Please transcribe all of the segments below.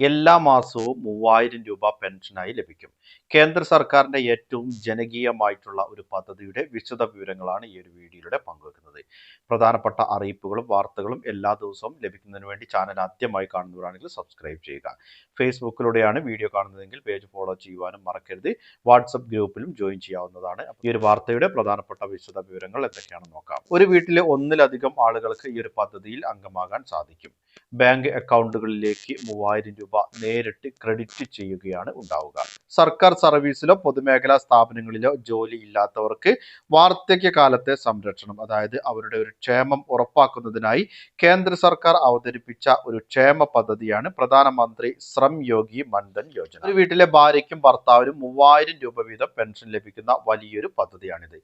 എല്ലാ മാസവും മൂവായിരം രൂപ പെൻഷനായി ലഭിക്കും. കേന്ദ്ര സർക്കാരിന്റെ ഏറ്റവും ജനകീയമായിട്ടുള്ള ഒരു പദ്ധതിയുടെ വിശദ വിവരങ്ങളാണ് ഈ ഒരു വീഡിയോയിലൂടെ പങ്കുവെക്കുന്നത്. പ്രധാനപ്പെട്ട അറിയിപ്പുകളും വാർത്തകളും എല്ലാ ദിവസവും ലഭിക്കുന്നതിന് വേണ്ടി ചാനൽ ആദ്യമായി കാണുന്നവരാണെങ്കിൽ സബ്സ്ക്രൈബ് ചെയ്യുക. ഫേസ്ബുക്കിലൂടെയാണ് വീഡിയോ കാണുന്നതെങ്കിൽ പേജ് ഫോളോ ചെയ്യുവാനും മറക്കരുത്. വാട്സപ്പ് ഗ്രൂപ്പിലും ജോയിൻ ചെയ്യാവുന്നതാണ്. ഈ ഒരു വാർത്തയുടെ പ്രധാനപ്പെട്ട വിശദ വിവരങ്ങൾ എന്തൊക്കെയാണെന്ന് നോക്കാം. ഒരു വീട്ടിലെ ഒന്നിലധികം ആളുകൾക്ക് ഈ ഒരു പദ്ധതിയിൽ അംഗമാകാൻ സാധിക്കും. ബാങ്ക് അക്കൗണ്ടുകളിലേക്ക് മൂവായിരം രൂപ നേരിട്ട് ക്രെഡിറ്റ് ചെയ്യുകയാണ് ഉണ്ടാവുക. സർക്കാർ സർവീസിലോ പൊതുമേഖലാ സ്ഥാപനങ്ങളിലോ ജോലി ഇല്ലാത്തവർക്ക് വാർദ്ധക്യകാലത്തെ സംരക്ഷണം അതായത് അവരുടെ ഒരു ക്ഷേമം ഉറപ്പാക്കുന്നതിനായി കേന്ദ്ര സർക്കാർ അവതരിപ്പിച്ച ഒരു ക്ഷേമ പദ്ധതിയാണ് പ്രധാനമന്ത്രി ശ്രം യോഗി മൻധൻ യോജന. ഒരു വീട്ടിലെ ഭാര്യയ്ക്കും ഭർത്താവിനും മൂവായിരം രൂപ വീതം പെൻഷൻ ലഭിക്കുന്ന വലിയൊരു പദ്ധതിയാണിത്.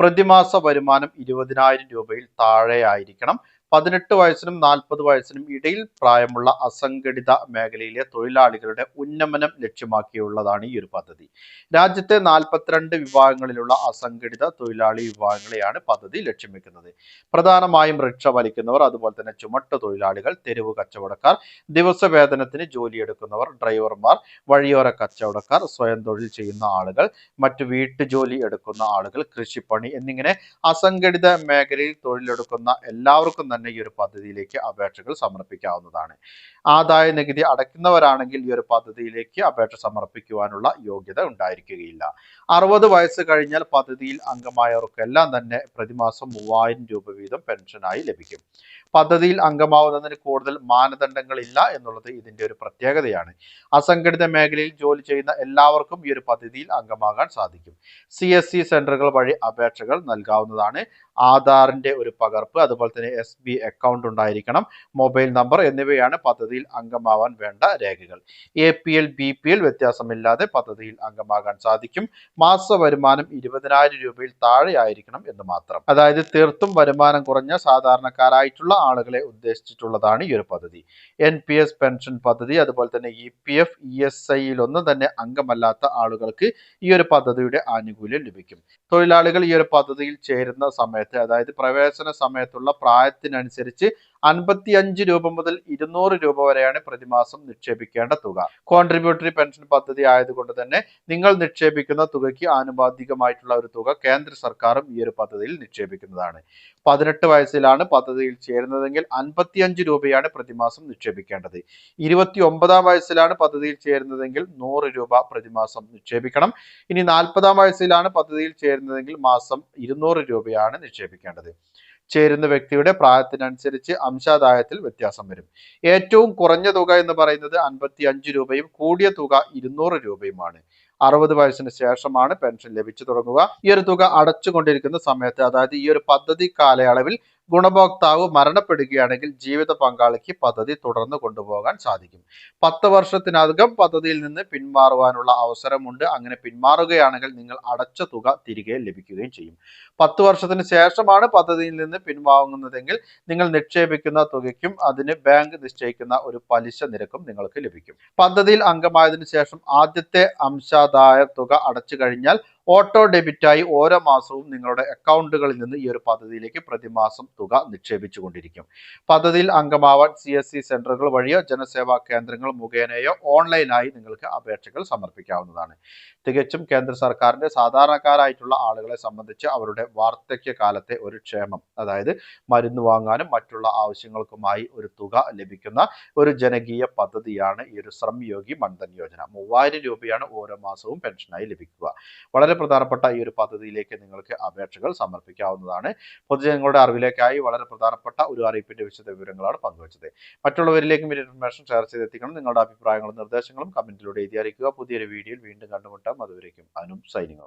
പ്രതിമാസ വരുമാനം ഇരുപതിനായിരം രൂപയിൽ താഴെയായിരിക്കണം. പതിനെട്ട് വയസ്സിനും നാൽപ്പത് വയസ്സിനും ഇടയിൽ പ്രായമുള്ള അസംഘടിത മേഖലയിലെ തൊഴിലാളികളുടെ ഉന്നമനം ലക്ഷ്യമാക്കിയുള്ളതാണ് ഈ ഒരു പദ്ധതി. രാജ്യത്തെ നാൽപ്പത്തിരണ്ട് വിഭാഗങ്ങളിലുള്ള അസംഘടിത തൊഴിലാളി വിഭാഗങ്ങളെയാണ് പദ്ധതി ലക്ഷ്യം വെക്കുന്നത്. പ്രധാനമായും റിക്ഷ വലിക്കുന്നവർ അതുപോലെ തന്നെ ചുമട്ട് തൊഴിലാളികൾ തെരുവ് കച്ചവടക്കാർ ദിവസവേതനത്തിന് ജോലിയെടുക്കുന്നവർ ഡ്രൈവർമാർ വഴിയോര കച്ചവടക്കാർ സ്വയം തൊഴിൽ ചെയ്യുന്ന ആളുകൾ മറ്റു വീട്ടുജോലി എടുക്കുന്ന ആളുകൾ കൃഷിപ്പണി എന്നിങ്ങനെ അസംഘടിത മേഖലയിൽ തൊഴിലെടുക്കുന്ന എല്ലാവർക്കും തന്നെ ഈ ഒരു പദ്ധതിയിലേക്ക് അപേക്ഷകൾ സമർപ്പിക്കാവുന്നതാണ്. ആദായ നികുതി അടയ്ക്കുന്നവരാണെങ്കിൽ ഈ ഒരു പദ്ധതിയിലേക്ക് അപേക്ഷ സമർപ്പിക്കുവാനുള്ള യോഗ്യത ഉണ്ടായിരിക്കുകയില്ല. അറുപത് വയസ്സ് കഴിഞ്ഞാൽ പദ്ധതിയിൽ അംഗമായവർക്കെല്ലാം തന്നെ പ്രതിമാസം മൂവായിരം രൂപ വീതം പെൻഷനായി ലഭിക്കും. പദ്ധതിയിൽ അംഗമാവുന്നതിന് കൂടുതൽ മാനദണ്ഡങ്ങളില്ല എന്നുള്ളത് ഇതിന്റെ ഒരു പ്രത്യേകതയാണ്. അസംഘടിത മേഖലയിൽ ജോലി ചെയ്യുന്ന എല്ലാവർക്കും ഈ ഒരു പദ്ധതിയിൽ അംഗമാകാൻ സാധിക്കും. സി എസ് സി സെന്ററുകൾ വഴി അപേക്ഷകൾ നൽകാവുന്നതാണ്. ആധാറിന്റെ ഒരു പകർപ്പ് അതുപോലെ തന്നെ എസ് ബി അക്കൗണ്ട് ഉണ്ടായിരിക്കണം മൊബൈൽ നമ്പർ എന്നിവയാണ് പദ്ധതിയിൽ അംഗമാവാൻ വേണ്ട രേഖകൾ. A P L B P L വ്യത്യാസമില്ലാതെ പദ്ധതിയിൽ അംഗമാകാൻ സാധിക്കും. മാസ വരുമാനം ഇരുപതിനായിരം രൂപയിൽ താഴെ ആയിരിക്കണം എന്ന് മാത്രം. അതായത് തീർത്തും വരുമാനം കുറഞ്ഞ സാധാരണക്കാരായിട്ടുള്ള ആളുകളെ ഉദ്ദേശിച്ചിട്ടുള്ളതാണ് ഈ ഒരു പദ്ധതി. എൻ പി എസ് പെൻഷൻ പദ്ധതി അതുപോലെ തന്നെ E P F E S ഐയിലൊന്നും തന്നെ അംഗമല്ലാത്ത ആളുകൾക്ക് ഈ ഒരു പദ്ധതിയുടെ ആനുകൂല്യം ലഭിക്കും. തൊഴിലാളികൾ ഈ ഒരു പദ്ധതിയിൽ ചേരുന്ന സമയത്ത് അതായത് പ്രവേശന സമയത്തുള്ള പ്രായത്തിനനുസരിച്ച് അൻപത്തി അഞ്ച് രൂപ മുതൽ ഇരുന്നൂറ് രൂപ വരെയാണ് പ്രതിമാസം നിക്ഷേപിക്കേണ്ട തുക. കോൺട്രിബ്യൂട്ടറി പെൻഷൻ പദ്ധതി ആയതുകൊണ്ട് തന്നെ നിങ്ങൾ നിക്ഷേപിക്കുന്ന തുകയ്ക്ക് ആനുപാതികമായിട്ടുള്ള ഒരു തുക കേന്ദ്ര സർക്കാരും ഈ ഒരു പദ്ധതിയിൽ നിക്ഷേപിക്കുന്നതാണ്. പതിനെട്ട് വയസ്സിലാണ് പദ്ധതിയിൽ ചേരുന്നതെങ്കിൽ അൻപത്തിയഞ്ച് രൂപയാണ് പ്രതിമാസം നിക്ഷേപിക്കേണ്ടത്. ഇരുപത്തി ഒമ്പതാം വയസ്സിലാണ് പദ്ധതിയിൽ ചേരുന്നതെങ്കിൽ നൂറ് രൂപ പ്രതിമാസം നിക്ഷേപിക്കണം. ഇനി നാൽപ്പതാം വയസ്സിലാണ് പദ്ധതിയിൽ ചേരുന്നതെങ്കിൽ മാസം ഇരുന്നൂറ് രൂപയാണ് നിക്ഷേപിക്കേണ്ടത്. ചേരുന്ന വ്യക്തിയുടെ പ്രായത്തിനനുസരിച്ച് അംശാദായത്തിൽ വ്യത്യാസം വരും. ഏറ്റവും കുറഞ്ഞ തുക എന്ന് പറയുന്നത് അൻപത്തി അഞ്ച് രൂപയും കൂടിയ തുക ഇരുന്നൂറ് രൂപയുമാണ്. അറുപത് വയസ്സിന് ശേഷമാണ് പെൻഷൻ ലഭിച്ചു തുടങ്ങുക. ഈ ഒരു തുക അടച്ചുകൊണ്ടിരിക്കുന്ന സമയത്ത് അതായത് ഈ ഒരു പദ്ധതി കാലയളവിൽ ഗുണഭോക്താവ് മരണപ്പെടുകയാണെങ്കിൽ ജീവിത പങ്കാളിക്ക് പദ്ധതി തുടർന്ന് കൊണ്ടുപോകാൻ സാധിക്കും. പത്ത് വർഷത്തിനകം പദ്ധതിയിൽ നിന്ന് പിന്മാറുവാനുള്ള അവസരമുണ്ട്. അങ്ങനെ പിന്മാറുകയാണെങ്കിൽ നിങ്ങൾ അടച്ച തുക തിരികെ ലഭിക്കുകയും ചെയ്യും. പത്ത് വർഷത്തിന് ശേഷമാണ് പദ്ധതിയിൽ നിന്ന് പിൻവാങ്ങുന്നതെങ്കിൽ നിങ്ങൾ നിക്ഷേപിക്കുന്ന തുകയ്ക്കും അതിന് ബാങ്ക് നിശ്ചയിക്കുന്ന ഒരു പലിശ നിരക്കും നിങ്ങൾക്ക് ലഭിക്കും. പദ്ധതിയിൽ അംഗമായതിനു ശേഷം ആദ്യത്തെ അംശാദായ തുക അടച്ചു കഴിഞ്ഞാൽ ഓട്ടോ ഡെബിറ്റായി ഓരോ മാസവും നിങ്ങളുടെ അക്കൗണ്ടുകളിൽ നിന്ന് ഈ ഒരു പദ്ധതിയിലേക്ക് പ്രതിമാസം തുക നിക്ഷേപിച്ചു കൊണ്ടിരിക്കും പദ്ധതിയിൽ അംഗമാവാൻ സി എസ് സി സെന്ററുകൾ വഴിയോ ജനസേവാ കേന്ദ്രങ്ങൾ മുഖേനയോ ഓൺലൈനായി നിങ്ങൾക്ക് അപേക്ഷകൾ സമർപ്പിക്കാവുന്നതാണ്. തികച്ചും കേന്ദ്ര സർക്കാരിന്റെ സാധാരണക്കാരായിട്ടുള്ള ആളുകളെ സംബന്ധിച്ച് അവരുടെ വാർദ്ധക്യ കാലത്തെ ഒരു ക്ഷേമം അതായത് മരുന്ന് വാങ്ങാനും മറ്റുള്ള ആവശ്യങ്ങൾക്കുമായി ഒരു തുക ലഭിക്കുന്ന ഒരു ജനകീയ പദ്ധതിയാണ് ഈ ഒരു ശ്രം യോഗി മൺധൻ യോജന. മൂവായിരം രൂപയാണ് ഓരോ മാസവും പെൻഷനായി ലഭിക്കുക. വളരെ പ്രധാനപ്പെട്ട ഈ ഒരു പദ്ധതിയിലേക്ക് നിങ്ങൾക്ക് അപേക്ഷകൾ സമർപ്പിക്കാവുന്നതാണ്. പൊതുജനങ്ങളുടെ അറിവിലേക്കായി വളരെ പ്രധാനപ്പെട്ട ഒരു അറിയിപ്പിന്റെ വിശദ വിവരങ്ങളാണ് പങ്കുവച്ചത്. മറ്റുള്ളവരിലേക്കും ഈ ഇൻഫർമേഷൻ ഷെയർ ചെയ്തെത്തിക്കണം. നിങ്ങളുടെ അഭിപ്രായങ്ങളും നിർദ്ദേശങ്ങളും കമന്റിലൂടെ എഴുതി അറിയിക്കുക. പുതിയൊരു വീഡിയോയിൽ വീണ്ടും കണ്ടുമുട്ടാം. അതുവരേക്കും അനും സൈനിങ്